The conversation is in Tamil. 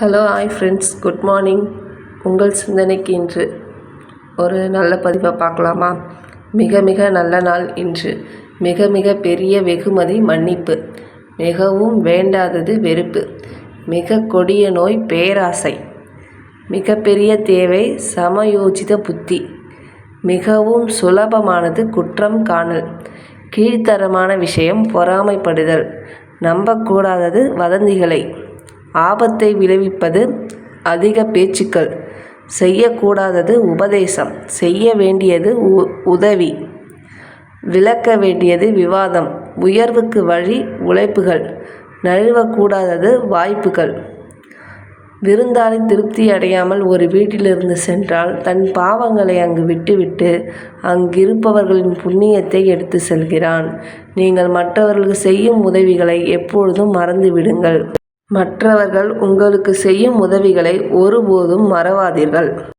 Hello hi friends good morning உங்கள் சிந்தனைக்கு இன்று ஒரு நல்ல பதிவை பார்க்கலாமா? மிக மிக நல்ல நாள் இன்று. மிக மிக பெரிய வெகுமதி மன்னிப்பு. மிகவும் வேண்டாதது வெறுப்பு. மிக கொடிய நோய் பேராசை. மிகப்பெரிய தேவை சமயோஜித புத்தி. மிகவும் சுலபமானது குற்றம் காணல். கீழ்த்தரமான விஷயம் பொறாமைப்படுதல். நம்பக்கூடாதது வதந்திகளை. ஆபத்தை விளைவிப்பது அதிக பேச்சுக்கள். செய்யக்கூடாதது உபதேசம். செய்ய வேண்டியது உ உதவி. விளக்க வேண்டியது விவாதம். உயர்வுக்கு வழி உழைப்புகள். நழுவக்கூடாதது வாய்ப்புகள். விருந்தாளி திருப்தி அடையாமல் ஒரு வீட்டிலிருந்து சென்றால் தன் பாவங்களை அங்கு விட்டுவிட்டு அங்கிருப்பவர்களின் புண்ணியத்தை எடுத்து செல்கிறான். நீங்கள் மற்றவர்களுக்கு செய்யும் உதவிகளை எப்பொழுதும் மறந்துவிடுங்கள். மற்றவர்கள் உங்களுக்கு செய்யும் உதவிகளை ஒருபோதும் மறவாதீர்கள்.